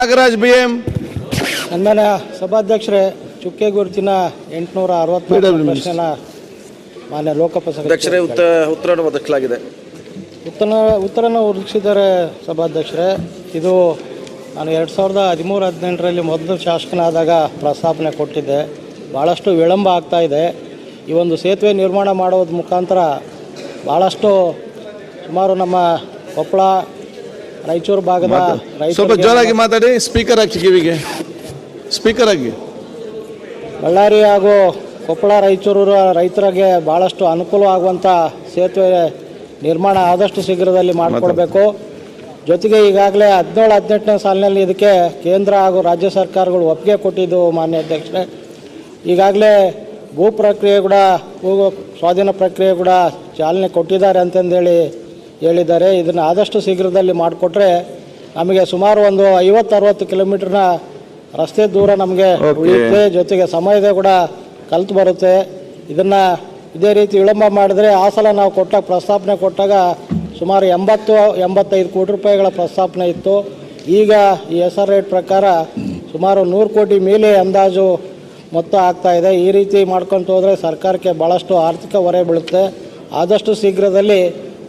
Nagaraj B M ಸನ್ಮಾನ್ಯ ಸಭಾಧ್ಯಕ್ಷರೇ ಚುಕ್ಕೆ ಗುರುತಿನ ಎಂಟುನೂರ ಅರವತ್ತು PWM. ಪ್ರಶ್ನೆನ ಮಾನ್ಯ ಲೋಕಪ್ರಸಾದ ಉತ್ತರ ಉತ್ತ ಉತ್ತರವನ್ನು ಒದಗಿಸಲಾಗಿದೆ. ಉತ್ತರ ಉತ್ತರನ ಒದಗಿಸಿದ್ದಾರೆ ಸಭಾಧ್ಯಕ್ಷರೇ. ಇದು ನಾನು ಎರಡು ಸಾವಿರದ ಹದಿಮೂರು ಹದಿನೆಂಟರಲ್ಲಿ ಮೊದಲು ಶಾಸಕನಾದಾಗ ಪ್ರಸ್ತಾಪನೆ ಕೊಟ್ಟಿದ್ದೆ. ಭಾಳಷ್ಟು ವಿಳಂಬ ಆಗ್ತಾ ಇದೆ. ಈ ಒಂದು ಸೇತುವೆ ನಿರ್ಮಾಣ ಮಾಡೋದ್ರ ಮುಖಾಂತರ ಭಾಳಷ್ಟು ಸುಮಾರು ನಮ್ಮ ಕೊಪ್ಪಳ ರಾಯಚೂರು ಭಾಗದ ಸ್ವಲ್ಪ ಜೋರಾಗಿ ಮಾತಾಡಿ ಸ್ಪೀಕರ್ ಆಗಿ ಕಿವಿಗೆ. ಸ್ಪೀಕರ್ ಆಗಿ ಬಳ್ಳಾರಿ ಹಾಗೂ ಕೊಪ್ಪಳ ರಾಯಚೂರು ರೈತರಿಗೆ ಭಾಳಷ್ಟು ಅನುಕೂಲ ಆಗುವಂಥ ಸೇತುವೆ ನಿರ್ಮಾಣ ಆದಷ್ಟು ಶೀಘ್ರದಲ್ಲಿ ಮಾಡಿಕೊಡ್ಬೇಕು ಜೊತೆಗೆ ಈಗಾಗಲೇ ಹದಿನೇಳು ಹದಿನೆಂಟನೇ ಸಾಲಿನಲ್ಲಿ ಇದಕ್ಕೆ ಕೇಂದ್ರ ಹಾಗೂ ರಾಜ್ಯ ಸರ್ಕಾರಗಳು ಒಪ್ಪಿಗೆ ಕೊಟ್ಟಿದ್ದು ಮಾನ್ಯ ಅಧ್ಯಕ್ಷರೇ. ಈಗಾಗಲೇ ಭೂ ಪ್ರಕ್ರಿಯೆ ಕೂಡ ಭೂ ಸ್ವಾಧೀನ ಪ್ರಕ್ರಿಯೆ ಕೂಡ ಚಾಲನೆ ಕೊಟ್ಟಿದ್ದಾರೆ ಅಂತಂದೇಳಿ ಹೇಳಿದ್ದಾರೆ. ಇದನ್ನು ಆದಷ್ಟು ಶೀಘ್ರದಲ್ಲಿ ಮಾಡಿಕೊಟ್ರೆ ನಮಗೆ ಸುಮಾರು ಒಂದು ಐವತ್ತು ಅರವತ್ತು ಕಿಲೋಮೀಟ್ರ್ನ ರಸ್ತೆ ದೂರ ನಮಗೆ. ಉಳಿಯುತ್ತೆ. ಜೊತೆಗೆ ಸಮಯದ ಕೂಡ ಕಲ್ತು ಬರುತ್ತೆ. ಇದನ್ನು ಇದೇ ರೀತಿ ವಿಳಂಬ ಮಾಡಿದ್ರೆ ಆ ಸಲ ನಾವು ಕೊಟ್ಟಾಗ ಪ್ರಸ್ತಾಪನೆ ಕೊಟ್ಟಾಗ ಸುಮಾರು ಎಂಬತ್ತು ಎಂಬತ್ತೈದು ಕೋಟಿ ರೂಪಾಯಿಗಳ ಪ್ರಸ್ತಾಪನೆ ಇತ್ತು. ಈಗ ಈ ಎಸ್ ಆರ್ ರೇಟ್ ಪ್ರಕಾರ ಸುಮಾರು ನೂರು ಕೋಟಿ ಮೇಲೆ ಅಂದಾಜು ಮೊತ್ತ ಆಗ್ತಾ ಇದೆ. ಈ ರೀತಿ ಮಾಡ್ಕೊತ ಹೋದರೆ ಸರ್ಕಾರಕ್ಕೆ ಭಾಳಷ್ಟು ಆರ್ಥಿಕ ಹೊರೆ ಬೀಳುತ್ತೆ. ಆದಷ್ಟು ಶೀಘ್ರದಲ್ಲಿ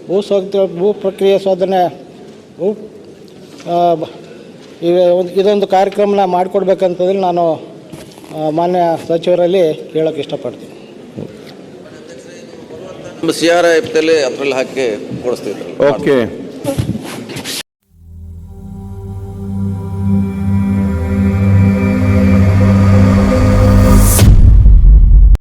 ಭೂ ಸ್ವ ಭೂ ಪ್ರಕ್ರಿಯೆ ಶೋಧನೆ ಭೂ ಒಂದು- ಇದೊಂದು ಕಾರ್ಯಕ್ರಮನ ಮಾಡಿಕೊಡ್ಬೇಕಂತಂದ್ರೆ ನಾನು ಮಾನ್ಯ ಸಚಿವರಲ್ಲಿ ಕೇಳೋಕ್ಕೆ ಇಷ್ಟಪಡ್ತೀನಿ. ನಮ್ಮ ಸಿ ಆರ್ ಐ ಅದರಲ್ಲಿ ಹಾಕಿ ಕೊಡಿಸ್ತಿದ್ರು. ಓಕೆ